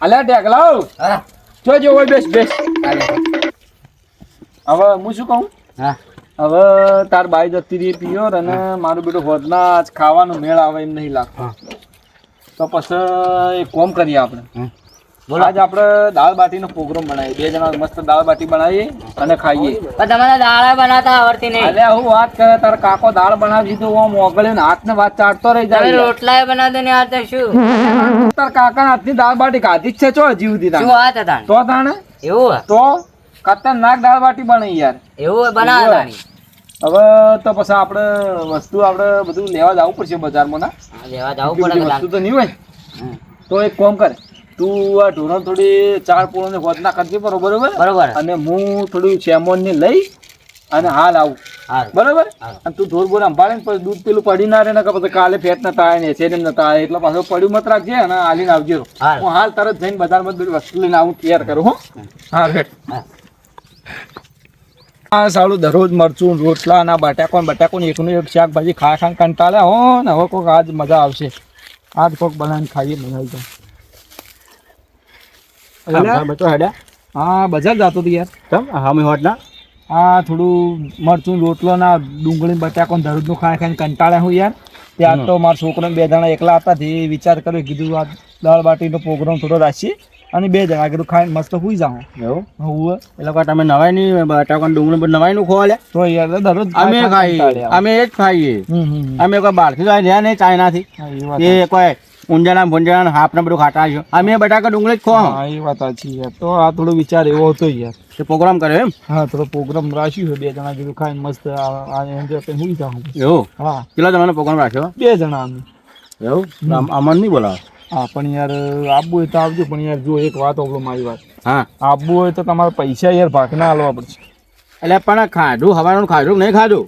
અલ્યા ટેકલાવ હા. જો જો બેસ બેસ. હવે હું શું કહું? હા. હવે તાર બાઈ જતી રહી પિયોર અને મારું બેટું હોદના આજ ખાવાનું મેળ આવે એમ નહીં લાગતો. તો પછી એક કોમ કરીએ આપણે. બોલો. આજ આપણે દાળ બાટીનો પ્રોગ્રામ બનાવી બે જણા મસ્ત દાળ બાટી બનાવી અને ખાઈએ. પણ તમને દાળ બનાવતા આવડતી નહીં. અલ્યા હું વાત કરે તાર કાકો દાળ બનાવી દીધું આમ ઓગળ્યો ને હાથ ને વાત ચાટતો રહી જાય. રોટલા બનાવતા નહીં આવડતા શું? તાર કાકા હાથની દાળ બાટી ખાધી જ છે ચો જીવ દીધા શું વાત હતા તો તાણે? એવું તો? ખતરનાક દાળ બાટી બની યાર. એવું બનાવતા હવે તો પછી આપણે વસ્તુ આપણે બધું લેવા જવું પડશે બજારમાં ના? લેવા જવું પડે વસ્તુ તો નહીં હોય? તો એક કોમ કર. તું આ ઢોરણ થોડી ચાર પોળો ને હોદના કરજે બરોબર અને હું થોડું શેમોન ને લઈ અને હાલ આવું. બરોબર? અને તું ઢોર બોર સંભાળે ને પછી દૂધ પેલું પડી ના રે ને પછી કાલે ફેટ ના થાય ને ના થાય એટલે પાછું પડ્યું મત રાખજે અને હાલીને આવજો. હું હાલ તરત જઈને બજારમાં બધી વસ્તુ લઈને આવું તૈયાર કરું હું. હા. આ સારું દરરોજ મરચું રોટલા ના બટાકો ને બટાકો ને એકનું એક શાકભાજી ખા ખા કંટાળ્યા હો ને હવે કોઈક આજ મજા આવશે. આજ કોઈક બનાવીને ખાઈએ બનાવી જાય હા બજાર જતો હતો યાર. કેમ? હામી હોટના? આ થોડું મરચું રોટલો ના ડુંગળી બટાકો ને દરરોજનું ખાઈ ખાઈને કંટાળ્યા હું યાર. ત્યાં તો મારા છોકરાને બે જણા એકલા હતા તે વિચાર કર્યો કીધું આ દાળ બાટીનો પ્રોગ્રામ થોડો રાખીએ અને બે જણા કીધું ખાઈને મસ્ત હોઈ જાઉં. એવું? હું એ લોકો તમે નવાઈ નહીં બટાકા ડુંગળી બધું નવાઈ નું ખોવાલે તો યાર દરરોજ અમે ખાઈએ. અમે એ જ ખાઈએ. અમે કોઈ બહારથી તો રહ્યા નહીં ચાઇનાથી. હા, એ કોઈ ઊંજાણા ભૂંજાણા હાફ ને બધું ખાટા છો અમે બટાકા ડુંગળી જ ખો હા એ વાત સાચી યાર તો આ થોડો વિચાર એવો હતો યાર. તે પ્રોગ્રામ કર્યો એમ? હા થોડો પ્રોગ્રામ રાખ્યું છે. બે જણા જેવું ખાઈને મસ્ત આ એન્જોય કરીને સુઈ જાઉં એવું? હા. કેટલા જણાનો પ્રોગ્રામ રાખ્યો? બે જણા અમે. એવું? અમન નહીં બોલાવો? હા પણ યાર આબુ હોય તો આવજો. પણ યાર જો એક વાત ઓગળો મારી વાત. હા. આબુ હોય તો તમારે પૈસા યાર ભાગના હાલવા પડશે. એટલે પણ ખાધું હવાનું ખાધું નહીં ખાધું?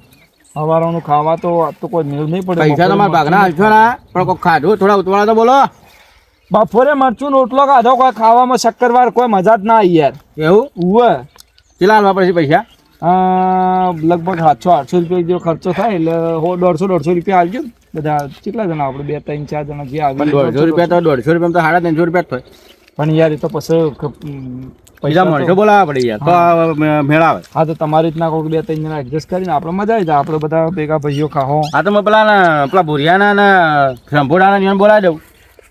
સવારનું ખાવા તો આ તો કોઈ મેળ નહીં પડે પૈસા તમારા ભાગના હાલશો પણ કોઈ ખાધું? થોડા ઉતવાળા તો બોલો. બપોરે મરચું રોટલો ખાધો કોઈ ખાવામાં શક્કરવાર કોઈ મજા જ ના આવી યાર. એવું? ઉવે. કેટલા હાલવા પડશે પૈસા? લગભગ સાતસો આઠસો રૂપિયા જેવો ખર્ચો થાય એટલે દોઢસો દોઢસો રૂપિયા આવજો બધા કેટલા જણા આપણે બે ત્રણ ચાર જણા જે આવી દોઢસો રૂપિયા તો દોઢસો રૂપિયા તો સાડા ત્રણસો રૂપિયા જ થાય. પણ યાર એ તો પછી પૈસા મળશે બોલાવા પડે યાર. તો આ મે- મેળ આવે હા તો તમારી રીતના કોઈક બે ત્રણ જણા એડજસ્ટ કરીને આપણે મજા આવી જાય. આપણે બધા ભેગા ભાઈઓ ખાઓ હા તો મેં પેલા ને પેલા ભુરિયાના ને જીવન બોલાવી દઉં.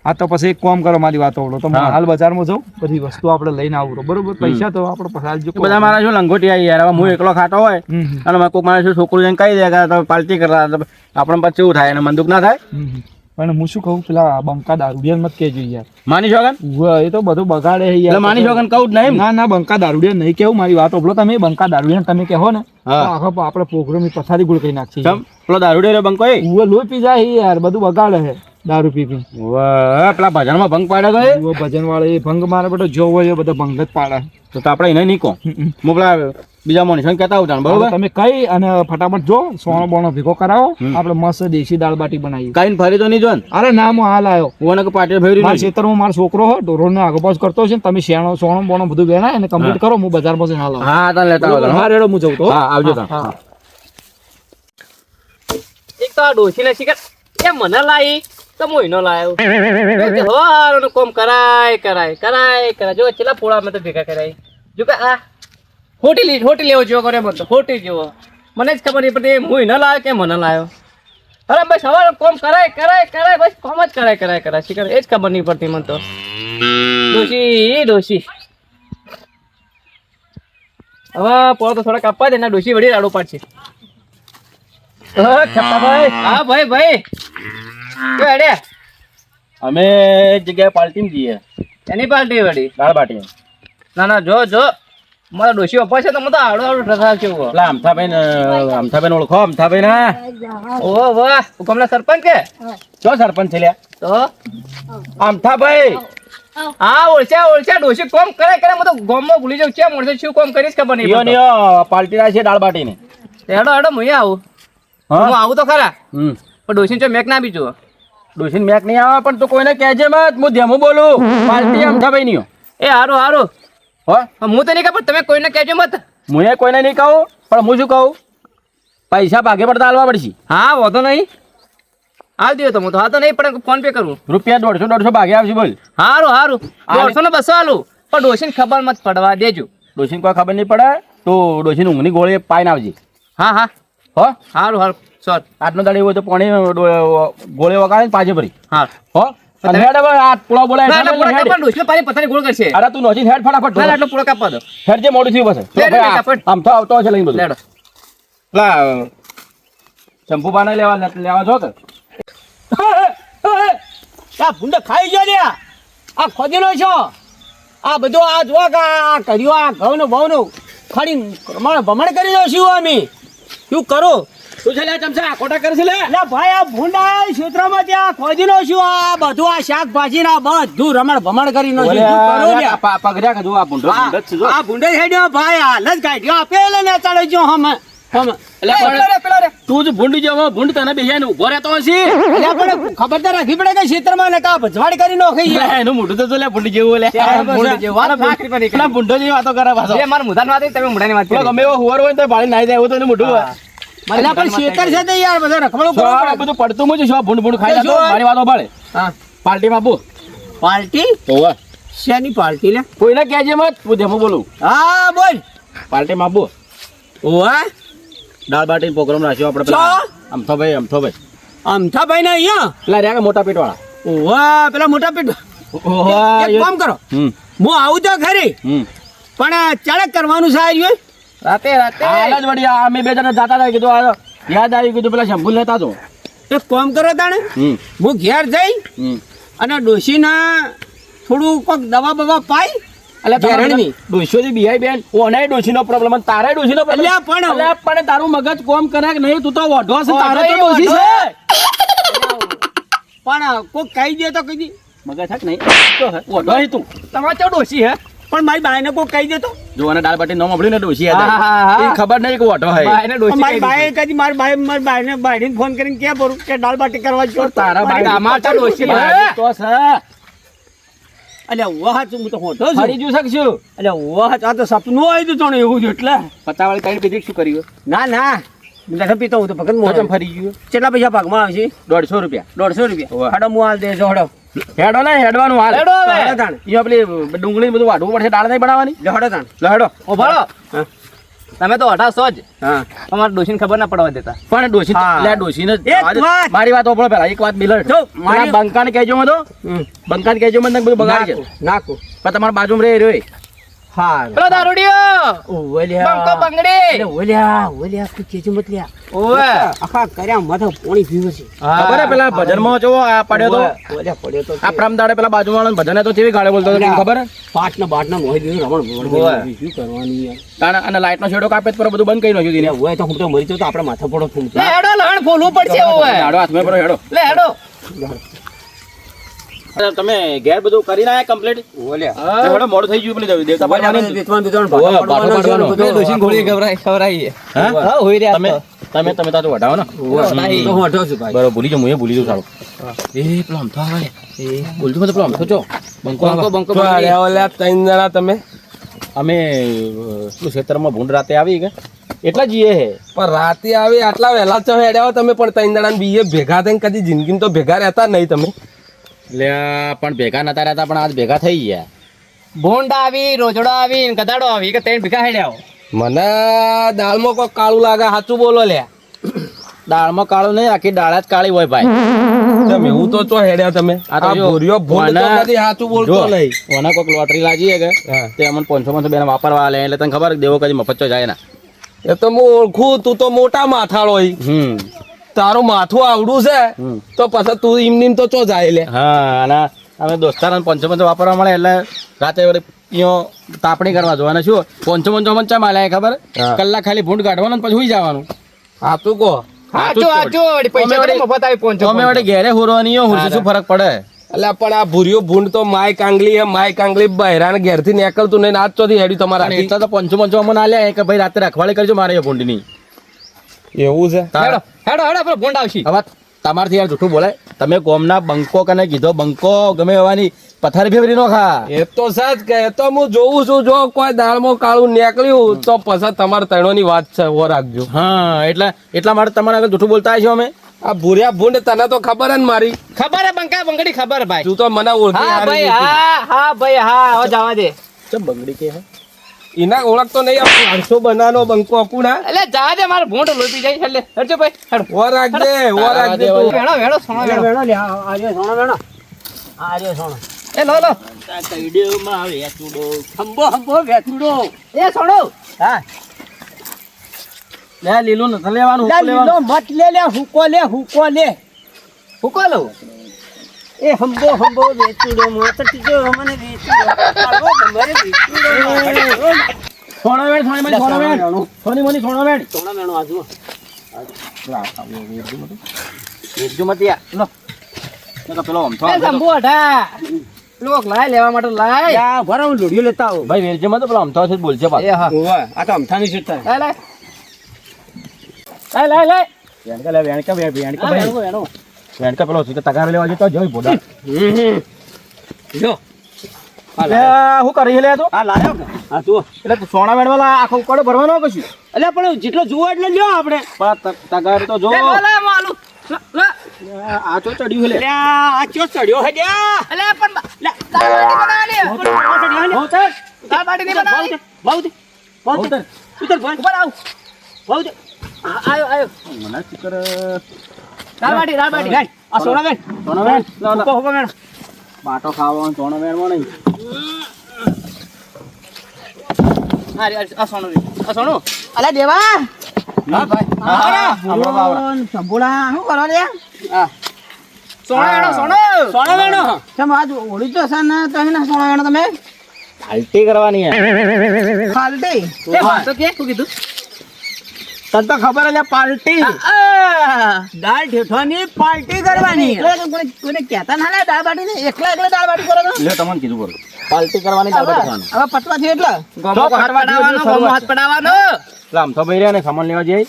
હા તો પછી એક કામ કરો મારી વાત ઓળો. તો હાલ બજારમાં જાઉં બધી વસ્તુ આપણે લઈને આવું બરોબર? પૈસા તો આપણે જો બધા મારા શું લંગોટી આવી યાર. હું એકલો ખાતો હોય અને કોઈક મારે શું છોકરું જઈને કહી દે કે તમે પાર્ટી કરવા. તો આપણે પછી એવું થાય? અને મંદુક ના થાય. પણ હું શું કહું પેલા બંકા દારૂડિયા મત કેજો યાર. માની જોગન એ તો બધું બગાડે છે યાર. માની જોગન કહું જ નહીં ના ના બંકા દારૂડિયા નહીં કેવું મારી વાત ઓપલો તમે બંકા દારૂડિયા તમે કહો ને આખો આપણે પ્રોગ્રામ પથારી ગુળ કરી નાખીએ. ચમ પેલો દારૂ બંકો એ લોહી પી જાય યાર બધું બગાડે છે. દારૂ પી પી. વાહ, પેલા ભજનમાં ભંગ પાડ્યો તો એ? ભજન વાળા એ ભંગ મારે બધો જોવો હોય એ બધા ભંગ જ પાડે. તો તો આપણે એને નહીં કહો. હું પેલા બીજા મોની કહેતા બરોબર? તમે કઈ અને ફટાફટ જો સોનો બોનો ભેગો કરાવો. આપણે મસ્ત દેશી દાળ બાટી બનાવી કઈ ફરી તો નહીં જો અરે ના હું હાલ આવ્યો. ઓને કે પાટીએ ફેરી મારા ખેતરમાં મારો છોકરો હો હોય ઢોરોને આગળ કરતો છે તમે શેણો સોનો બોનો બધું બેના અને કમ્પ્લીટ કરો હું બજારમાં જઈને હાલ હા તા લેતા આવો હા. રેડો હું જઉં તો હા. આવજો તા એક તો આ ડોશીને શીખર એ મને લાવી તો ન લાયો. લાવ્યો હો હારું કોમ કરાય કરાય કરાય કરાય. જો ચેલા પોળા મેં તો ભેગા કરાય. જો કે આ હોટી લી હોટી લેવો જો કરે મત હોટી જેવો. મને જ ખબર નહીં પડતી હું એનો લાયો કે મને લાયો? અરે બસ હવાર કોમ કરાય કરાય કરાય બસ કોમ જ કરાય કરાય કરાય. શીખર એ જ ખબર નહીં પડતી મને તો. ડોશી ડોશી. હવે પોળો તો થોડા કાપવા દે ને ડોશી વળી રાડો પાડશે. હા ભાઈ. હા ભાઈ ભાઈ. કે અમે એક જગ્યાએ પાર્ટીમાં જઈએ. એની પાર્ટી વળી? દાળ બાટી. ના ના જો જો. મારા ડોશી અપા છે તો મને તો આડો આડો ઠસા છે ઊભો. પેલા અમથાભાઈ ને અમથાભાઈ ઓળખો અમથાભાઈ ના ઓહો વાહ. હુકમના સરપંચ કે? જો સરપંચ છે લ્યા? તો? અમથાભાઈ હા ઓળખ્યા ઓળખ્યા. ડોશી કોમ કરે કરે. હું તો ગોમમાં ભૂલી જાઉં. છે ઓળખે શું કોમ કરીશ ખબર નહીં યો નિયો પાલટી પાર્ટી રાખી છે દાળ બાટીની. હેડો હેડો હું આવું. હા? હું આવું તો ખરા. પણ ડોશી ચો મેક ના બીજું ડોસીન મેક નહીં આવે પણ તું કોઈને કહેજે મત. હું ધેમું બોલું. પાર્ટી અમથાભાઈ નહીં એ હારું હારું. હો? હું તો નહીં કહું તમે કોઈને કહેજો મત. હું એ કોઈને નહીં કહું પણ હું શું કહું? પૈસા ભાગે પડતા હાલવા પડશે. હા વાંધો નહીં. હાલ દો તો હું તો હા તો નહીં પણ ફોન પે કરું. રૂપિયા દોઢસો દોઢસો ભાગે આવશે બોલ. હારું હારું. દોઢસો ને બસો હાલું પણ ડોશીને ખબર મત પડવા દેજો. ડોશીને કોઈ ખબર નહીં પડે. તો ડોશીને ઊંઘની ગોળી પાઈને આવજે. હા હા. હો? સારું હારું. સર આજનો દાડે એવું હોય તો પાણી ગોળે વગાડે ને પાછે ભરી. હા. હો? હેડ હવે આ પૂળો બોલાય ના ના એટલે પૂળો હેડ. કાપવા ડોશીને પાછી પથારી ગોળ કરશે. અરે તું નોચીને હેડ ફટાફટ ના ના એટલો કાપવા દો. હેડ જે મોડું થયું બસ હેડ, હેડ, ફટાફટ. આમ તો આવતો હશે લઈને બધું. લેડો. પેલા શંપુ પાને લેવા લેવા જો કે. આ ભૂંડે ખાઈ ગયો ને આ ખોદેલો છો. આ બધો આ જો આ કર્યું આ ઘઉં બહુ ખાલી પ્રમાણે ભમણ કરી દો છું અમે. શું કરો? શું છે લે ચમચા? ખોટા કરે છે લે? લે ભાઈ આ ભૂંડા ક્ષેત્રમાં ત્યાં ખોદીનો શું? આ બધું આ શાકભાજી ના બધું રમણ ભમણ કરી નો શું કરો? પગર્યા કીધું આ ભૂંડો આ ભૂંડો જ. આ ભૂંડે હેડ્યો ભાઈ હાલ જ કાઢ્યો. આપેલે ને ચાલે જો હમ. તું જ ભૂંડી જેવો ભૂંડ તને બેસાઈને રહેતો હશે એટલે પણ ખબરદાર પડે કે ક્ષેત્રમાં ને કા ભજવાડ કરી નોખી એનું મોઢું તો લે ભૂંડી જેવું લે. ભૂંડ જેવું. વાત ભૂંડો જેવી કરે પાછો. મારા મુધાન વાત તમે વાત પેલો ગમે એવો હુવર હોય તો ભાળી નાઈ જાય એવું તો એનું મોઢું એટલે પણ શેતર છે તે યાર બધા બધું પડતું મું જ ભૂંડ ભૂંડ ખાઈ જતો. મારી વાતો હા. પાર્ટીમાં બો. પાર્ટી? હોવે. શેની પાર્ટી લે? કોઈને કહેજે મત હું ધેમું બોલું. હા બોલ. પાર્ટીમાં બો. ઓવા દાળ બાટી પ્રોગ્રામ રાખ્યો આપણે. પેલા. અમથો ભાઈ અમથો ભાઈ. અમથા ભાઈ ને અહીંયા? પેલા રહ્યા કે મોટા પેટ વાળા ઓવા પેલા મોટા પેટ એક કામ કરો. હમ. હું આવું તો ખરી. પણ ચડક કરવાનું છે આર્યું રાતે રાતે. હાલ જ વળી આ અમે બે જણા જાતા હતા કીધું આ યાદ આવી કીધું પેલા શંભુ લેતા તો એક કામ કરો તાણે. હમ. હું ઘેર જઈ હમ. અને ડોશીના થોડું કોઈક દવા બવા પાઈ એટલે ઘેરણની. ડોશીઓથી બિહાઈ બેન ઓનાય ડોશીનો પ્રોબ્લેમ તારે ડોશીનો પ્રોબ્લેમ પણ- પણ તારું મગજ કોમ કરે કે નહીં તું તો વઢો છે તારે તો ડોશી છે. પણ કોઈક કહી દે તો કહી મગજ છે નહીં. તો હે. હે તું. તમારે ચો ડોશી હે. પણ મારી બાઈને કોઈ કહી દે તો. જો અને દાળ બાટી નો મળ્યું ને ડોશી હા, હા, હા. એ ખબર નહીં કે ઓઢો હે. બાઈને ડોશી મારી કહી બાએ કદી મારી બાઈ મારી બાઈને બાઈને ફોન કરીને ક્યાં ભરું? કે દાળ બાટી કરવા જો તારા બાઈ બાઈ અમાર તો ડોશી. તો છે. એટલે વાહ હું તો હોતો છું. ફરી જુ શકશું? એટલે વાહ આ તો સપનું આવ્યું હતું એવું જ એટલે. પતાવાળી કઈ પીધી શું કર્યું? ના ના. નથી પીતો હું તો ભગત ચમ ફરી ગયું? કેટલા પૈસા ભાગમાં આવશે? દોઢસો રૂપિયા. દોઢસો. રૂપિયા. હડો હું હાલ દેજો હાડો. હેડો ને હેડવાનું હાલ. હેડો હવે. હેડો તાણ. અહીંયા પેલી ડુંગળી બધું વાઢવું પડશે દાળ નહીં બનાવવાની? જો હાડો તાણ. લો ઓ ઉભારો હા. તમે તો અઢારસો જ. અમારે ડોશીને ખબર ના પડવા દેતા. પણ ડોશી હા. લે ડોશીને મારી વાત ઓપડો પેલા એક વાત મિલર જો, મારી- બંકાને કહેજો મતો હમ. બંકાને કહેજો મને બધું બગાડ છે નાખું. પણ તમારા બાજુમાં રે રહ્યો પેલો દારૂડિયો. ઓલ્યા. બંકો બંગડી. અરે ઓલ્યા ઓલ્યા તું કેજો મત લ્યા ઓવે. આખા કર્યા માથે પોણી પીવું છે. ખબર હે પેલા ભજનમાં જો આ પડ્યો તો? ઓલ્યા પડ્યો તો આ પ્રમ દાડે પેલા બાજુવાળાને ભજને તો કેવી ગાળે બોલતો હતો ખબર હે? પાટ ના બાટ ના મોહી દીધું રમણ. ભગવાન શું કરવાનું યાર અને અને લાઈટનો શેડો કાપે તો પેલો બધું બંધ કરી નાખ્યું એટલે તેને. હોય તો હું તો મરી જાઉં તો આપણે માથે પડો થૂમ લે હેડો લહણ ફોલવું પડશે ઓવે. હાડો હાથમાં પરો હેડો. લે હેડો. તમે ઘેર બધું કરી નાખ્યા કમ્પ્લીટ ઓલ્યા હેડો મોડું થઈ ગયું પેલી દેવતા. ગોળી હા? હા હોય રહ્યા તમે તમે તમે તાતો વઢાવો ને. તો હું હટો છું ભાઈ. બરોબર ભૂલી જાઉં હું એ ભૂલી જાઉં સારું. એ પેલો અમથો આવે. એ બોલજો મત પેલો અમથો છો બંકો બંકો બંકો. ત્રણ જણા તમે? અમે ક્ષેત્રમાં ભૂંડ રાતે આવી કે? એટલા જઈએ હે. પણ રાતે આવી આટલા વહેલા છો હેડ્યા તમે પણ ત્રણ જણા બીએ ભેગા થઈને કદી જિંદગીમાં તો ભેગા રહેતા નહીં તમે. એટલે પણ ભેગા નતા રહેતા પણ આજ ભેગા થઈ ગયા. ભૂંડ આવી રોજડો આવી ને કદાડો આવી કે ત્રણ ભેગા હેડ્યા મને દાળમાં કોઈ કાળું લાગે સાચું બોલો લે. દાળમાં કાળું નહીં આખી દાળ જ કાળી હોય ભાઈ. તમે હું તો ચો હેડ્યા તમે. આ ભૂર્યો ભૂંડ તો મને- સાચું બોલતો નહીં. ઓના કોઈક લોટરી લાગી કે તે અમને પાંચસો પાંચસો બેન વાપરવા આલે એટલે તને ખબર દેવો કદી મફત જાય ના. એ તો હું ઓળખું તું તો મોટા માથાળો હોય. હમ. તારું માથું આવડું છે તો પછી તું એમ નીમ તો ચો જાય લે. હા અને અમે દોસ્તારાને પંચો પંચો વાપરવા મળે એટલે રાતે ઈયો તાપણી કરવા જવાના શું પંચો પંચો મને ચા માલ્યા ખબર? હા. કલાક ખાલી ભૂંડ કાઢવાનું ને પછી સુઈ જવાનું. સાચું કહો. હાચો હાચો વળી પૈસા અમે તો મફત આવી પહોંચો અમે વળી ઘેરે હોરવાની શું ફરક પડે? એટલે પણ આ ભૂર્યો ભૂંડ તો માય કાંગલી હે માય કાંગલી બહેરાને ઘેરથી નીકળતું નહીં ને આજ ચોથી હેડ્યું તમારા એટલા તો પાંચસો પાંચસો અમને આલ્યા કે ભાઈ રાતે રખવાળી કરજો મારે એ ભૂંડની. એવું છે? હેડો હેડો હેડો પેલો ભૂંડ આવશે. હવે તમારથી યાર જૂઠું બોલાય તમે ગોમના બંકો કને કીધો બંકો ગમે એવાની પથારી ફેવરી નો ખા. એ તો સાચ કે એ તો હું જોઉં છું જો કોઈ દાળમાં કાળું નીકળ્યું તો પછી તમારે તણોની વાત છે ઓ રાખજો. હા એટલે એટલા માટે તમારા આગળ જૂઠું બોલતા છો અમે? આ ભૂર્યા ભૂંડ તને તો ખબર હે ને મારી. ખબર હે બંકા બંગડી ખબર ભાઈ. તું તો મને ઓળખી હા ભાઈ હા હા ભાઈ હા હવે જવા દે. ચમ બંગડી કે હે? એના ઓળખતો નહીં આપણે આઠસો બનાનો બંકો અકુના એટલે જા દે મારે ભૂંડ લોપી જાય એટલે. હરજો ભાઈ ઓ રાખજે ઓ રાખજે તું. વેણો વેણો સોણો વેણો. વેણો લે આ આ વેણો. આ રહ્યો સોનો એ લો લો. હંબો હંબો વેચુડો. એ સોણો. હા. લે લીલું નથી લેવાનું લે લેવાનું. લીલો મત લે લે હુકો લે હુકો લે. હુકો લો. એ હંબો હંબો વેચુડો મત ટીજો મને વેચુડો. આવો તમારે વેચુડો. સોના વેણ સોની મની સોના વેણ સોની મની સોના વેણ સોનો વેણો આજુ વેચજો મતી લો તો પેલો અમથો એ શંભુ હટા લોક લાય લેવા માટે લાય. યા ભરો લોડિયો લેતા આવું. ભાઈ વેચજો મત પેલો અમથો છે બોલશે પાછો. એ હા. ઓવા આ તો અમથાની છૂટ થાય લાય લાય. લાય લાય વેણકા લે વેણકા વેણકા વેણકા પેલો છે તગાર લેવા જતો જોઈ બોડા જો લે હું કરી લે તો આ લાયો આ જુઓ એટલે તું સોના વેણ આખો ઉકાળો ભરવાનો કશું એટલે પણ જેટલો જુઓ એટલે લ્યો આપણે પણ તગાર તો જો લે આ તો ચડ્યું લે આ ચો ચડ્યો હે અલે પણ લે દાળ બાટી ની બનાવવાની બહુ દે બહુ દે ઉતર ભાઈ ઉપર આવ બહુ દે આયો આયો મને ચિકર દાળ બાટી વેણ આ સોના વેણ સોના લો. હુકો હુકો વેણ બાટો ખાવાનો સોના વેણમાં નહીં આ આ સોનું આ સોનું? અલે દેવા. હા ભાઈ. હા, સંભોળા. શું કરો લે? સોનો વેણો સોનો. સોના વેણો. તમે આજ ઓળી તો છે ને તમે ના સોનો વેણો તમે? પાલ્ટી કરવાની હે ફાલટી એ વાત તો કે શું કીધું તને તો ખબર છે પાર્ટી. દાળ ઠેઠવાની પાર્ટી કરવાની. એટલે કોઈને કોઈને કહેતા ના લે દાળ બાટી ને એકલા એકલા દાળ બાટી કરો લે તમને કીધું બરોબર પાર્ટી કરવાની દાળ બાટી કરવાની. હવે પતવા છે એટલે. ગોમો હાથ પડાવવાનો, ગોમો હાથ પડાવવાનો એટલે તો ભઈ રહ્યા ને સામાન લેવા જઈ.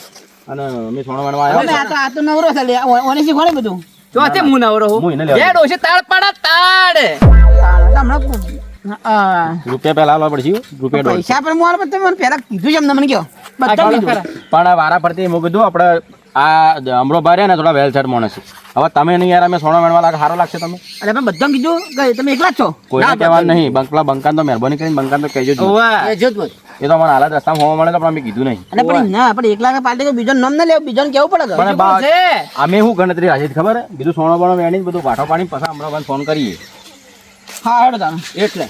અને અમે સોના વેણવા અમે આ તો આ તો નવરો છે લે ઓને શીખવાડે બધું? ચોથે મુ નવરો હું. જે ડોશી તાળ પાડા તાળ. હમણાં રૂપિયા પહેલા આવવા પડશે રૂપિયા પૈસા પણ મોર તમે મને પહેલા કીધું છે મને કયો. પણ વારા ફરતી એમ કીધું આપણે આ અમરો ભાઈ ને થોડા વેલસેટ માણસ. હવે તમે નહીં યાર અમે સોના મેળવા લાગે સારો લાગશે તમે અરે પણ બધા કીધું કે તમે એકલા છો? કોઈ કહેવાનું નહીં બંકલા બંકાન તો મહેરબાની કરીને બંકાન તો કહેજો જ નહીં. એ જો એ તો મને હાલત રસ્તામાં હોવા મળે તો પણ અમે કીધું નહીં. અને પણ ના પણ એકલા કે પાર્ટી બીજો નામ ના લેવું બીજો કેવું પડે પણ અમે શું ગણતરી રાખી ખબર? બીજું સોનો બોનો વેણી બધું પાઠો પાણી પછી હમણાં ફોન કરીએ. હા હેડો તાણ એટલે.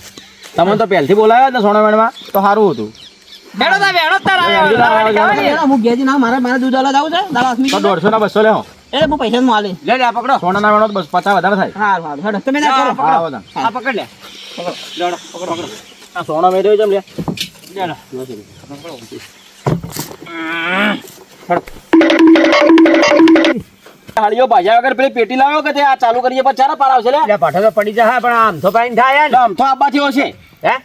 તમે તો પહેલથી બોલાવ્યા ને સોના વેણમાં તો સારું હતું. હેડો તા વેણો તાર હું ગેજી ના મારે મારે દૂધ અલગ જાવું છે? દાડા તો દોઢસો ના બસો લેવો એટલે હું પૈસા માં આલે લે લે પકડો. સોના ના વેણો બસ પચાસ વધારે થાય. હારું હારું. હેડો તમે ના કરો. હા પકડ લે. પકડો. લેવડો પકડો પકડો. આ સોના મેળવ્યો છે લે. લે લે. હાડીઓ ભાજ્યા વગર પેલી પેટી લાવ્યો કે તે આ ચાલુ કરીએ? પછી ચારા પાડ આવશે લે. પાઠો તો પડી જાય પણ આમ તો પાણી થાય ને આમ તો આબાથી હશે. હે?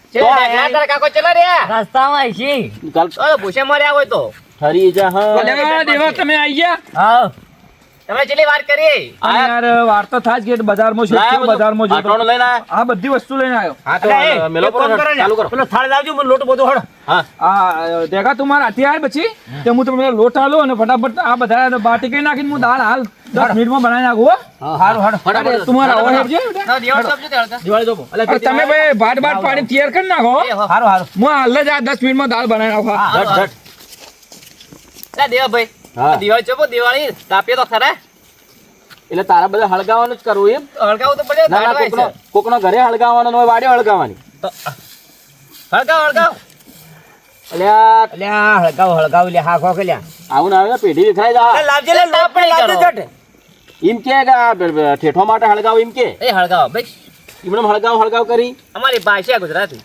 કાકો ચલા રે રસ્તામાં છે. ચાલ ઓલો ભૂસે મર્યા હોય તો. ફરી જા હા. દેવા તમે આવી ગયા? હા. તમે ચેલી વાત કરી યાર વાર તો થાય જ કે બજારમાં છે લાયા બધું. બજારમાં છે આટોનું લઈને આ બધી વસ્તુ લઈને આવ્યો હા તો મેલો કરો કરો ચાલુ કરો પેલો થાળ લાવજો મને લોટ બધો હળ. હા. આ દેખા તું મારા હાથી આવે પછી તે હું તમને લોટ આલો અને ફટાફટ આ બધા બાટી કઈ નાખીને હું દાળ હાલ. દસ મિનિટમાં બનાવી નાખું હો. હારું હારું. અરે, તમારા દિવાળી તમે ભાઈ ભાટ ભાટ પાણી તૈયાર કરી નાખો હો. હારું હારું. હું હાલ જ આ દસ મિનિટમાં દાળ બનાવી નાખો હા. ઝટ ઝટ. દેવાભાઈ. હા દિવાળી ચોપો દિવાળી તાપીએ તો ખરા. એટલે તારા બધા હળગાવાનું જ કરવું એમ? હળગાવું તો પડે ના ના કોકનો કોકનો ઘરે હળગાવવાનો ને હોય વાડે હળગાવાની હળગાવ હળગાવ. આ એટલે હળગાવ હળગાવ લે હા ખોકે લ્યા આવું ના આવે ને પેઢી વિખરાઈ જા લાવજે લે લોટ પણ લાવજે જટ. એમ કે ઠેઠો માટે હળગાવ એમ કે? એ હળગાવ ભાઈ એમણે હળગાવ હળગાવ કરી? અમારી ભાષા ગુજરાતી.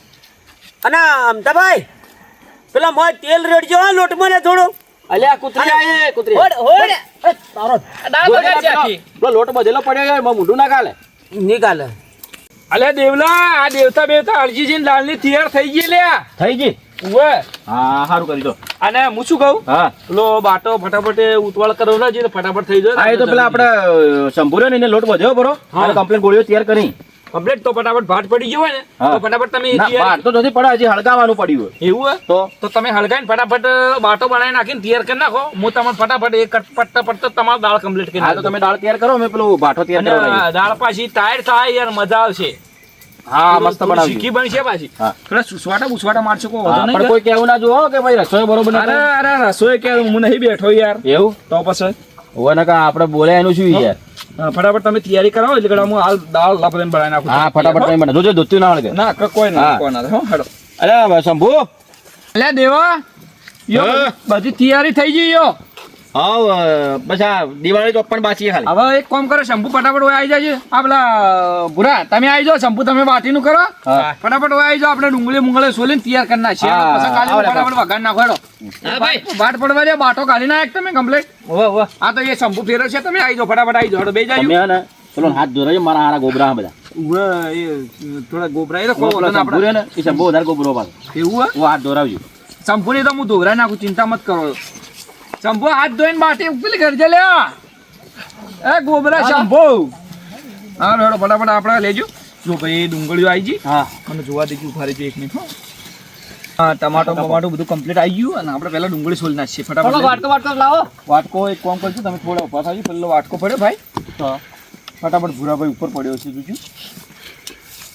અને અમતાભાઈ પેલા મોય તેલ રેડજો હા લોટમાં ને થોડું. અલ્યા કૂતરી આયે કૂતરી. હોડ હોડ તારો દાળ બગાડ આખી. પેલો લોટ બધેલો પડ્યો છે એમાં મૂંઢું ના કાલે નિકાલે. અલે દેવલા આ દેવતા બેવતા અળજી છે દાળની તૈયાર થઈ ગઈ લ્યા થઈ ગઈ? ઉવે. હા સારું કરી દો. અને હું શું કહું? હા. પેલો બાટો ફટાફટ ઉતવાળ કરો ને જે ફટાફટ થઈ જાય એ તો પેલા આપણે શંભુ રહ્યો ને લોટ વધ્યો બરો કમ્પ્લેન ગોળીઓ તૈયાર કરી. કમ્પ્લીટ તો ફટાફટ ભાટ પડી ગયો હોય ને તો ફટાફટ તમે ભાટ તો નથી પડે હજી હળગાવાનું પડ્યું હોય. એવું હોય? તો? તો તમે હલગાઈને ફટાફટ બાટો બનાવી નાખીને તૈયાર કરી નાખો. હું તમને ફટાફટ એક પટ્ટા પટ્ટા તમારો દાળ કમ્પ્લીટ કરી હા તો તમે દાળ તૈયાર કરો મેં પેલું ભાઠો તૈયાર કરો દાળ પાછી ટાયર થાય યાર મજા આવશે. હા મસ્ત થોડી બનાવજો શીખી બનશે પાછી. હા. સુસવાટા બુસવાટા મારશો કો પણ કોઈ કેવું ના જોવો કે ભાઈ રસોઈ બરોબર અરે અરે રસોઈ કે હું નહીં બેઠો યાર. એવું? તો પછી? હોય ને કાં આપણે બોલે એનું શું યાર ફટાફટ તમે તૈયારી કરાવો એટલે હું હાલ દાળ લાપરીને બનાવી નાખું. હા ફટાફટ તમે મને જોજો દૂધથી ના હળગે ના કોઈ ના. કોઈ ના હો હેડો. અરે શંભુ. અલ્યા દેવા. યો. બધી તૈયારી થઈ ગઈ યો. હા બસ આ દિવાળી તો પણ બાકી ખાલી. હવે એક કામ કરો શંભુ ફટાફટ હોય આવી જાય આ પેલા ભૂરા તમે આવી જાઓ શંભુ તમે બાટીનું કરો. ફટાફટ હોય આવી જાઓ આપણે ડુંગળી મુંગળી સોલીને તૈયાર કરી નાખીએ. પછી કાલે ફટાફટ વઘાર નાખો ભાઈ. વાટ પડવા દે બાટો કાઢી નાખ તમે કમ્પ્લેટ આ તો એ શંભુ ફેરો છે તમે આવી જાઓ ફટાફટ આવી જાઓ. હેડો બે તમે જાય હે ને પેલો હાથ ધોરાજો મારા હારા ગોબરા બધા. થોડા ગોબરા એ તો શંભુ ને એ શંભુ વધારે ગોબરો પાછો એવું હું? હાથ ધોરાવજો. શંભુની તો હું ધોરા નાખું ચિંતા મત કરો. શંભુ હાથ ધોઈને બાટી ઉપલી કરજે લે. એ ગોબરા શંભુ. હા હેડો ફટાફટ આપણે લેજો. જો ભાઈ ડુંગળીઓ આવી ગઈ. હા મને જોવા દેજો ઊભા રહેજો એક મિનિટ હા. ટમાટો ટમાટો બધું કમ્પ્લીટ આવી ગયું અને આપણે પહેલા ડુંગળી સોલી નાખીએ. ફટાફટ વાટકો વાટકો લાવો. વાટકો એક કોમ કરજો તમે થોડા ઊભા થાજો. પેલો વાટકો પડ્યો ભાઈ. તો ફટાફટ ભૂરાભાઈ ઉપર પડ્યો છે જોજો.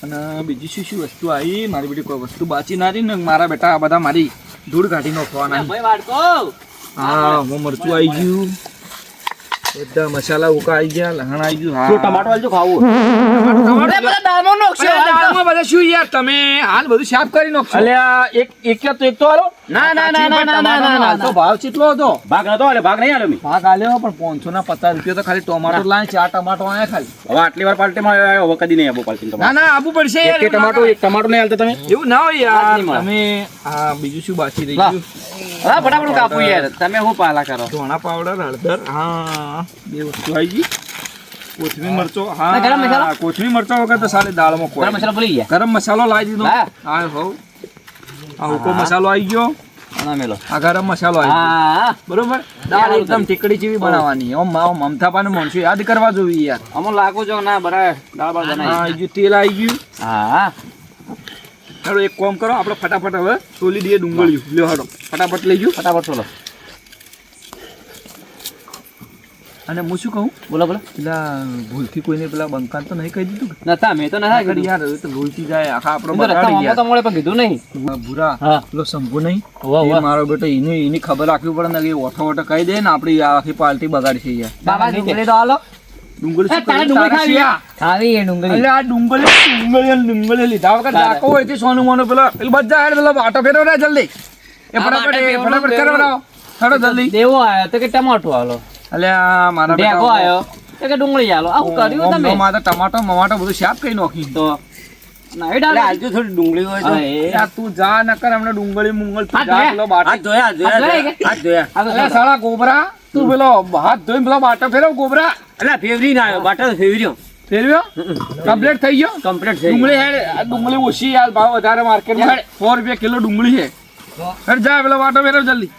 અને બીજી શું શું વસ્તુ આવી? મારી બેટી કોઈ વસ્તુ બાચી ના રહી ને મારા બેટા આ બધા મારી ધૂળ કાઢી નાખવાના ભાઈ વાટકો. હા હું મરચું આવી ગયું. બધા મસાલા ઉકા આવી ગયા લહણ આવી ગયું. હા. ટમાટો આલજો ખાવું? બધા દાળમાં નાખશો. દાળમાં બધા શું યાર તમે હાલ બધું સાફ કરી નાખશો. અલ્યા એક એક તો એક તો આલો ના ના ના ના ના ના તો ભાવ કેટલો હતો? ભાગ નતો આલે ભાગ નહીં આલ્યો મી. ભાગ આલ્યો પણ પાંચસો ના પચાસ રૂપિયા તો ખાલી ટોમાટો લાવે ચાર ટમાટો આયા ખાલી. હવે આટલી વાર આવ્યો હવે કદી નહીં આબુ પાલટી ના ના આપવું પડશે યાર એક ટમાટો એક ટમાટો નહીં આલતા તમે? એવું ના હોય યાર. તમે આ બીજું શું બાકી રહી ગયું? હા ફટાફટ કાપું યાર. તમે હું પાલા કરો? ધોણા પાવડર હળદર હા બે વસ્તુ. આવી ગઈ કોથમીર મરચો ના, ગરમ મસાલો? હા કોથમીર મરચો વગર તો સારી દાળમાં કોઈ ગરમ મસાલા ભૂલી ગયા. ગરમ મસાલો લાવી દીધો. હો આ હુકો મસાલો આવી ગયો? આ ગરમ મસાલો આવી બરોબર? દાળ એકદમ ટીકડી જેવી બનાવવાની. ઓમ આમ મમથાપાને માણસો યાદ કરવા જોઈએ યાર. અમો લાગો જો ના બરાબર. દાળ બાળ બનાવી. ગયું તેલ આવી ગયું. હા ચાલો એક કામ કરો. આપણે ફટાફટ હવે સોલી દઈએ ડુંગળી લ્યો હાડો ફટાફટ લઈ ગયું. ફટાફટ ચલો અને હું શું કહું? બોલો બોલો. પેલા ભૂલથી કોઈને પેલા બંકાન તો નહીં કહી દીધું નતા મેં તો નતા કીધું. યાર તો ભૂલથી જાય આખા આપણો બગાડી મામા તો મોળે પણ કીધું નહીં. ભૂરા પેલો શંભુ નહીં. હોવા, એ મારો બેટો એની એની ખબર રાખવી પડે ને કે ઓઠો ઓઠો કહી દે ને આપણી આખી પાર્ટી બગાડશે યાર. બાબા ડુંગળી તો હાલો. ડુંગળી શું કરી? ડુંગળી ખાવી ખાવી એ ડુંગળી. એટલે આ ડુંગળી ડુંગળી ડુંગળી લીધા વગર ડાકો હોય તે સોનું મોનું. પેલો પેલો બધા હેડ પેલો આટો ફેરવો ને જલ્દી. એ ફટાફટ એ ફટાફટ ફેરવો. થોડો જલ્દી. દેવો આવ્યો તો કે ટમાટો હાલો? આ મારા બેટા આવ્યો કે ડુંગળી હાલો આવું કર્યું તમે? તો ટમાટો મમાટો બધું શાપ કરી નાખી તો ના એ ડાળ આજુ થોડી ડુંગળી હોય તો જા ન કર હમણાં ડુંગળી મુંગળ અલ્યા સાલા ગોબરા તું પેલો હાથ ધોઈને પેલો બાટો ફેરવ ગોબરા. એટલે ફેવરી ના આવ્યો બાટા ફેવર્યો ફેરવ્યો. કમ્પ્લીટ થઈ ગયો? કમ્પ્લીટ ડુંગળી હેડ. આ ડુંગળી ઓછી હાલ ભાવ વધારે માર્કેટમાં સો રૂપિયા કિલો ડુંગળી છે. હેડ જા પેલો બાટો ફેરવ જલ્દી.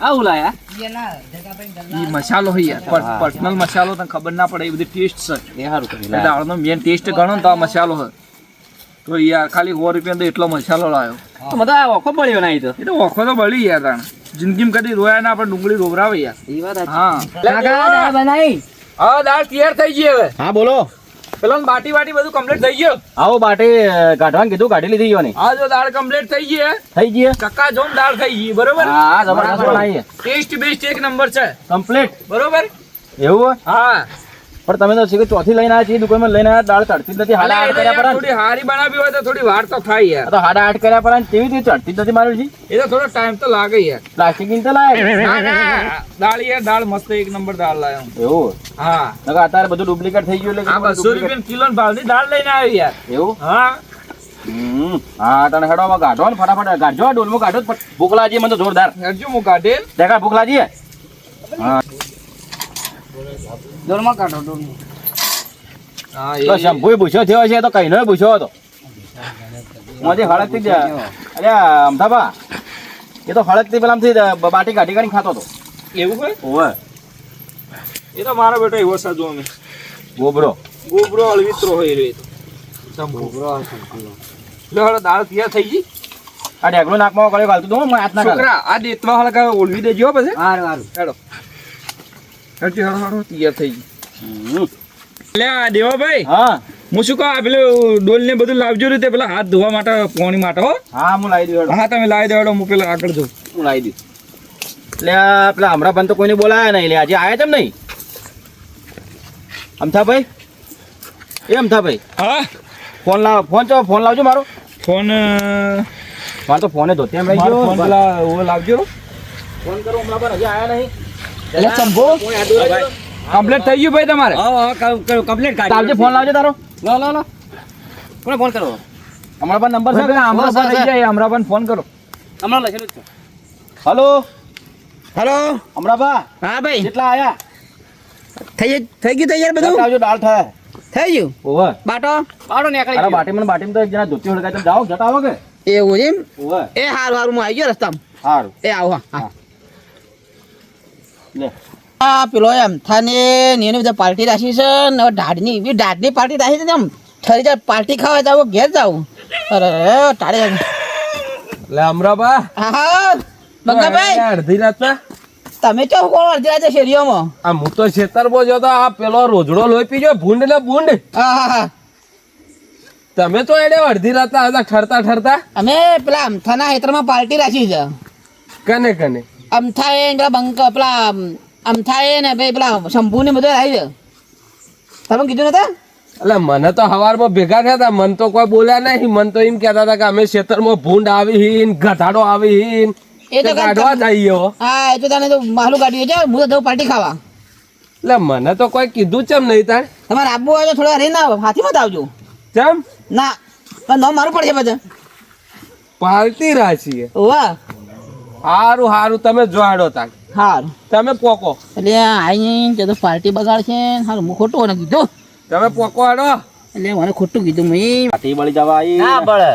આવું લાયા ઈ મસાલો હોય યાર પર્સનલ મસાલો તને ખબર ના પડે એ બધી ટેસ્ટ છે. એ સારું કરી દાળનો મેન ટેસ્ટ ગણો ને તો આ મસાલો છે તો યાર ખાલી સો રૂપિયા તો એટલો મસાલો લાવ્યો તો મને આ ઓખો પડ્યો નહીં તો. એ તો ઓખો તો બળી યાર તાણ. જિંદગીમાં કદી રોયા ના આપણે ડુંગળી રોવરાવે યાર. એ વાત હા. બનાવી. હા દાળ તૈયાર થઈ ગઈ હવે. હા બોલો. પેલો બાટી બાટી બધું કમ્પ્લીટ થઈ ગયું. આવો બાટી કાઢવાનું કીધું કાઢી લીધી યોની હા જો દાળ કમ્પ્લીટ થઈ ગઈ થઈ ગઈ કક્કા જોમ દાળ થઈ ગઈ બરોબર? હા જબરદસ્ત બનાવી ટેસ્ટ બેસ્ટ એક નંબર છે. કમ્પ્લીટ બરોબર? એવું હા. પણ તમે તો શીખો ચોથી લઈને આવ્યા છીએ દુકાનમાં લઈને આવ્યા દાળ ચડતી નથી હાડા આઠ કર્યા પર થોડી હારી બનાવી હોય તો થોડી વાર તો થાય યાર. તો હાડા આઠ કર્યા પર કેવી રીતે ચડતી નથી મારું જી એ તો થોડો ટાઈમ તો લાગે યાર. પ્લાસ્ટિકની તો લાગે દાળ યાર દાળ મસ્ત એક નંબર દાળ લાયો. એવું? હા. અત્યારે બધું ડુપ્લિકેટ થઈ ગયું એટલે આ બધું બસો duplicate. રૂપિયા કિલો ભાવની દાળ લઈને આવ્યો યાર. એવું? હા. હમ. હા તને હેડો ગાઢો ને ફટાફટ. ગાઢો ડોલમાં ગાઢો. ભૂખ લાગી મને તો જોરદાર. હેડજો હું કાઢે દેખા ભૂખ લાગી ડોલમાં કાઢો ડોલમાં તો શંભુ પૂછ્યો થયો છે તો કઈ નો હતો. મોજી હળકતી જ અરે અમથાબા એ તો હળકતી પેલામાંથી બાટી કાઢી કાઢી ખાતો હતો. એવું હોય? એ તો મારો બેટો એવો સાજો અમે ગોબરો. ગોબરો અળવિત્રો હોય રે તો. લો દાળ તૈયાર થઈ ગઈ? આ ઢેકલો નાકમાં કળે ગાલતું હું હાથ ના છોકરા આ દેતવા હાલ ઓળવી ઓલવી દેજો પછી. હારું હારું. હેડો. હેડજો હેડો હેડો તૈયાર થઈ ગઈ. એટલે આ દેવાભાઈ હા. હું શું કહું પેલું ડોલ ને બધું લાવજો રીતે પેલા હાથ ધોવા માટે પાણી માટે હો. હા હું લાવી દઉં હા તમે લાવી દેવાડો હું પેલા આગળ જઉં. હું લાવી દઉં. એટલે પેલા હમણાં પણ તો કોઈને બોલાયા નહીં. એટલે આજે આવ્યા તેમ નહીં? અમથાભાઈ? એ અમથાભાઈ હા. ફોન લાવ ફોન ચો ફોન લાવજો મારો. ફોન મારો તો ફોને ધોત્યા લાવજો. ફોન કરો હમણાં પણ હજી આયા નહીં. એટલે સંભો કમ્પ્લીટ થઈ ગયું ભાઈ તમારે? કમ્પ્લીટ લાવજે ફોન લાવજો તારો. લો લો લો. કોને ફોન કરો હમણાં પણ નંબર છે હમણાં પણ થઈ જાય અમારા પણ ફોન કરો. હમણાં લખેલું છે. હલો હલો હમણાં બા. હા ભાઈ. કેટલા આયા? થઈ થઈ ગયું તૈયાર બધું? આવજો દાળ થાય. થઈ ગયું? ઓવે. બાટો? બાટો નીકળી અરે બાટી બાટીમાં બાટી બાટીમાં તો એક જણા ધોતી હળગાય તમે જાઓ જતા આવો કે? એવું એમ? ઓવે. એ હારું હારું હું આવી ગયો રસ્તામાં. સારું એ આવો હા. આ પેલો એમ થાને ને એને બધા પાર્ટી રાખી છે ને દાઢની એવી દાઢની પાર્ટી રાખી છે ને એમ. ઠરી જાય પાર્ટી ખાવા જાવ ઘેર જાવ. અરે ટાળે એટલે અમરાબા. હા હા. બંગાભાઈ. અડધી રાતના તમે ચો કોણ અડધી રાતે શેરીઓમાં? આ હું તો ખેતરમાં જતો આ પેલો રોજડો લોહી પીજો ભૂંડ ને ભૂંડ. હા હા હા. તમે તો એડે અડધી રાતે હતા ઠરતા ઠરતા. અમે પેલા અમથાના હેતરમાં પાર્ટી રાખી છે. કને કને. અમથા એ પેલા બંક પેલા આમ થાય ને ભાઈ પેલા શંભુ ને બધું આવી છે તમે કીધું નતા? એટલે મને તો હવારમાં ભેગા થયા હતા. મન તો કોઈ બોલ્યા નહીં. મન તો એમ કહેતા હતા કે અમે ખેતરમાં ભૂંડ આવી હિન ગધાડો આવી હિન. એ તો કાઢવા જઈએ હો. એ તો તને તો માલું કાઢ્યું છે હું તો પાર્ટી ખાવા. એટલે મને તો કોઈ કીધું ચમ નહીં તાણ. તમારે આબુ હોય તો થોડા રહી ના હાથીમાં આવજો. ચમ? ના પણ નામ મારું પડશે બધા પાર્ટી રાશીએ. વાહ. હારું હારું તમે જોડો તાક. હારું. તમે પોકો. એટલે આઈ કે તો પાર્ટી બગાડશે હારું હું ખોટું મને કીધું. તમે પોકો હાડો. એટલે મને ખોટું કીધું મેં પાર્ટી બળી જવા આવી ના બળે.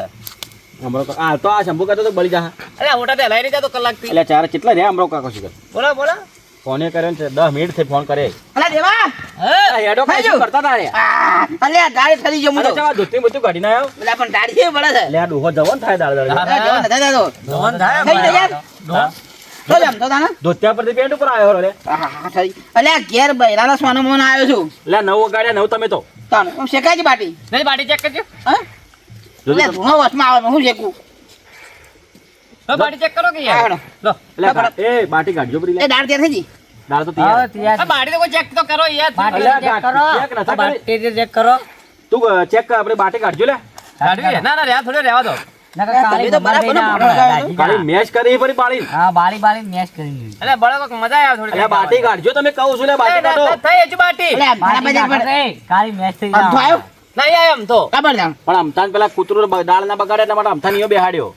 હમણાં આ તો આ શંભુ કહેતો તો બળી જા. અરે મોટા તે લઈ નહીં જતો કલાકથી એટલે ચાર કેટલા રહ્યા હમણાં કાકો શીખર બોલા બોલો. ફોને કર્યો ને દસ મિનિટથી ફોન કરે. અલા દેવા! હેડો ખાઈ કરતા આ, આવ્યો પણ છે? આ ડોહો થાય. થઈ ગઈ યાર. તો જામ તો તાને ધોતિયા પરથી પેન્ટ ઉપર આવ્યો રે હા, હા, થઈ. અલ્યા ઘેર બૈરાના સોનો મોનો આવ્યો છું. એટલે નવ ગાડ્યા નવ તમે તો. તાને શેકાય છે બાટી નહીં બાટી ચેક કરજો. હા? એટલે વચમાં આવે હું શેકું? બાટી ચેક કરો કે યાર. લો એ બાટી કાઢજો બરી એ દાળ તૈયાર થઈ ગઈ દાળ તો તૈયાર. આ બાટી તો કોઈ ચેક તો કરો યાર અલ્યા, ગા- check નતા ચેક કરો. તું ચેક આપણે બાટી કાઢજો લે. કાઢવી ના ના રહ્યા થોડે રહેવા દો. તમે બાટી કાઢજો કહું છું લે બાટી કાઢો. થઈ હજુ બાટી. એટલે આ મારા બજાર પર અડધો આવ્યો નહીં આયો તો. ખબર જાણ પણ પેલા કૂતરું દાળ ના બગાડે એટલે માટે અમથાન ઈયો બેહાડ્યો.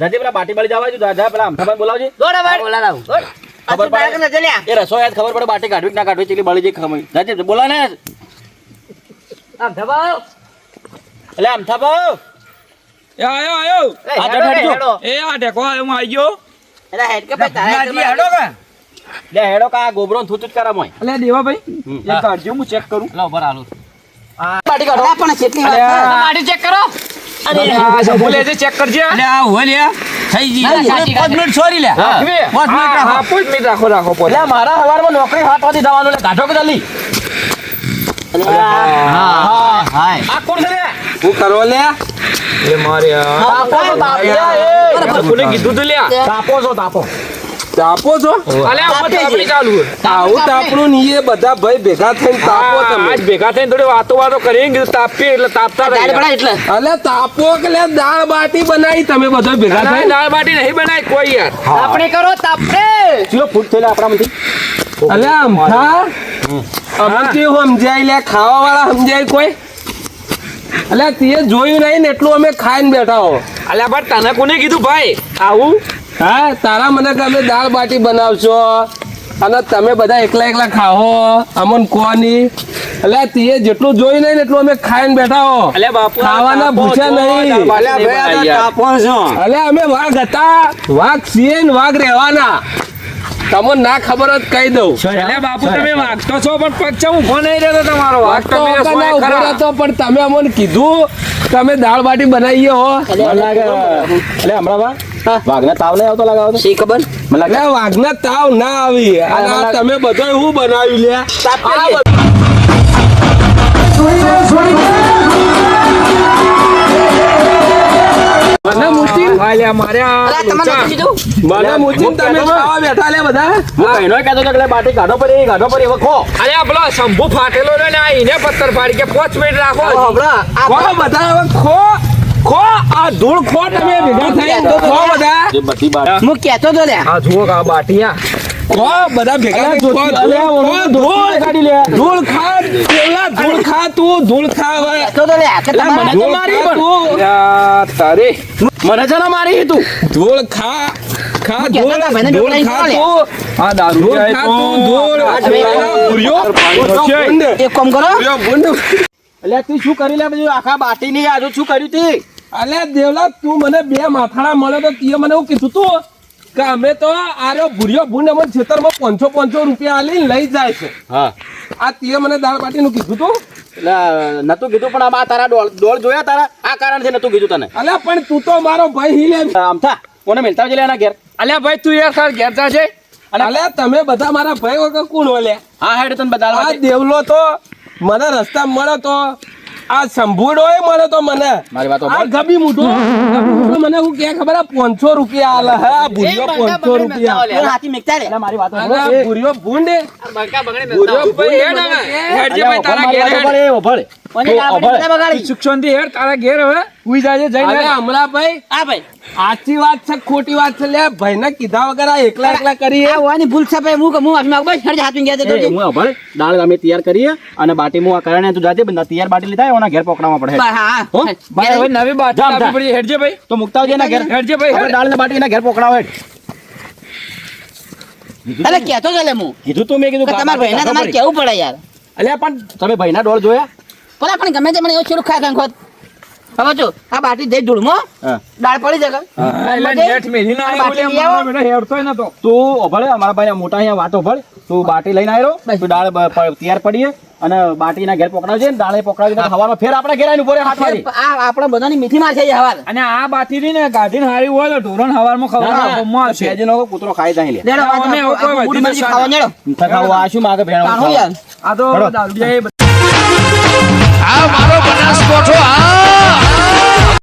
જાજે પેલા બાટી બાળી જવા જા જા પેલા અમથાભાઈ બોલાવજે. દોડા બાટી દોડ. ખબર પડે. એ રસોઈ યાદ ખબર પડે બાટી કાઢવી ના કાઢવી ચીલી બળી જઈ ખબર. દાદી બોલા ને. ધબાવ. એટલે અમથાભાઈ એ આયો આયો. આ. હેડો. એ આ આવ્યો હું આવી ગયો. એટલે હેડ કે ભાઈ હેડો હેડ લે હેડો કા ગોબરો થૂત થૂતું કરા મોય એટલે દેવા ભાઈ એ કાઢજો હું ચેક કરું. લો ઉપર આ બાટી કાઢો. આ પણ કેટલી વાર બાટી ચેક કરો. આ ચેક કરજે ના, સાચી વાત. છે. હા. પાંચ મિનિટ રાખો. પાંચ મિનિટ રાખો રાખો પાંચ. મારા હવારમાં નોકરી હાટવાથી જવાનું લે. કાઢો કે જલ્દી. આ કોણ છે હું કરો લે? એ મારે તાપો કીધું તું લ્યા તાપો છો તાપો તાપો છો? ચાલુ. આવું તાપણું ને એ બધા ભાઈ ભેગા થઈને તાપો તમે. આજ ભેગા થઈને થોડી વાતો વાતો કરીને કીધું તાપીએ એટલે તાપતા દાળ એટલે. અલે તાપો એટલે દાળ બાટી બનાવી તમે બધા ભેગા થઈને? દાળ બાટી નહીં બનાવી કોઈ યાર. આપણે કરો તાપરે. ચિયો ફૂટ થયેલા આપણામાંથી. અલે અમથા અમથી સમજાય લે ખાવા વાળા સમજાય કોઈ? અલ્યા તે જોયું નહીં ને એટલું અમે ખાઈને બેઠા હો. અલ્યા પણ તને કોને કીધું ભાઈ? આવું? હા તારા મને તમે દાળ બાટી બનાવશો અને તમે બધા એકલા એકલા ખાઓ અમન કોની એટલે તે જેટલું જોઈ નહીં એટલું અમે ખાઈને બેઠા હો બાપુ ખાવાના ભૂખ્યા નહીં. અલે અમે વાઘ હતા વાઘ છીએ ને વાઘ રહેવાના તમને ના ખબર જ કહી દઉં એટલે બાપુ તમે વાગતો છો પણ પગ હું ફોન નહીં રહેતો તમારો વાગતો તમે ના ઊભો ખરા. પણ તમે અમને કીધું તમે દાળ બાટી બનાવીએ હો એટલે હમણાં વાઘને તાવ નહીં આવતો લગાવો શી ખબર? મને વાઘના તાવ ના આવી. અને આ તમે બધો હું બનાવી લે મને મુચીન હા, અલ્યા મારે આ? મને મુચીન તમે ખાવા બેઠા લે બધા? હું કહેતો કે બાટી પેલો શંભુ ફાટેલો રે ને આ એને પથ્થર ફાડી કે પાંચ મિનિટ રાખો ખો બધા ખો. ખો આ ધૂળ ખો તમે ભેગા થઈ ખો બધા. જે બધી બાટી હું. કહેતો તો લે આ જુઓ આ બાટિયા. ખો બધા ભેગા ખો ધૂળ કાઢી લે. ધૂળ ખા પેલા ધૂળ ખા તું ધૂળ ખા હવે. તો લે કે તમારે મને તો મારી પણ. તું. તારે. મને છે ને મારી તું. ધૂળ ખા ખા ધૂળ ધૂળ ખા તું. આ દારૂ ધૂળ ખા તું. ધૂળ. આ પેલા ભૂર્યો ભૂર્યો ભૂંડ. એક કામ કરો. એટલે તું શું કરી લે બધું? આખા બાટી ની આજુ શું કર્યું તી? અલ્યા દેવલા તું મને બે માથાડા મળે તો તીએ મને એવું કીધું તું કે અમે તો આર્યો ભૂર્યો ભૂંડ અમે ખેતરમાં પાંચસો પાંચસો રૂપિયા આલી લઈ જાય છે. હા. આ તીએ મને દાળ બાટીનું કીધું તું? એટલે નતું કીધું પણ આ તારા ડોળ ડોળ જોયા તારા? આ કારણથી નતું કીધું તને? અલ્યા પણ તું તો મારો ભાઈ હિલે આમ થા. કોને મિલતા જલે લે એના ઘેર? અલ્યા ભાઈ તું યાર તાર ઘેર જા છે. અલ્યા તમે બધા મારા ભાઈ વગર કોણ ઓલે હા હેડ તને બધા આ દેવલો તો મને રસ્તા મળે તો આ શંભુડો મળે તો મને. મારી વાત આ ગબી મૂઠો મને હું કે ખબર પાંચસો રૂપિયા આલે હે? આ ભૂર્યો પાંચસો રૂપિયા. પેલો હાથી મેકતા રે. મારી વાત આ ભૂર્યો ભૂંડ. બગા બગડે ભાઈ ભૂંડ હેડ મને. હેડ જે ભાઈ તારા ઘેર હેડ. ઓભળ. કોને દાળ બાટી બધા બગાડી? સુખશાંતિ હેડ તારા ઘેર હવે. ઉઈ જાજે જઈને હમણાં ભાઈ હા ભાઈ. સાચી વાત છે ખોટી વાત છે લે ભાઈને કીધા વગર આ એકલા એકલા કરીએ. આ ભૂલ છે ભાઈ હું કહું, હું હાથમાં બસ હરજે હાથમાં ગયા જતો હું ઓભળ દાળ અમે તૈયાર કરીએ અને બાટી હું આ કરણે તું જાજે બધા તૈયાર બાટી લીધા એના ઘેર પકડાવવા પડે. હા હા. હો? ભાઈ હવે નવી બાટી પડી હેડજે ભાઈ. તો મુકતા આવજે ઘેર. હેડજે ભાઈ દાળ ને બાટી એના ઘેર પકડાવો હેડ. અરે કહેતો તો લે હું. કીધું તું મેં કીધું તમારા ભાઈને તમારે કેવું પડે યાર? અલ્યા પણ તમે ભાઈના ડોળ જોયા? પેલા પણ ગમે તે મને એવું ખાય કાંઈ ખોત હવે જો આ બાટી દે ધૂળમાં. દાળ પડી નેટ બાટી. મારો બેટો હેડતોય નતો. તું ઓભળે અમારા ભાઈ મોટા અહીંયા વાતો ભળ તું બાટી લઈને આવ્યો તું દાળ તૈયાર પડીએ અને બાટીના ઘેર પકડાવજે ને દાળે પકડાવી હવામાં ફેર આપણા ઘેર આવીને ઊભો હાથ મારી આ આપણા બધાની મીઠી માર છે હવાર. અને આ બાટી ને ગાઢીને હારી હોય તો ઢોરણ હવારમાં છે જે લોકો કૂતરો ખાઈ જાય લે. અમે કોઈ વધી નથી ખાવા નેડો. ખાવું આ શું માગે ભેણ? આ તો. આ મારો બનાસકોઠો આ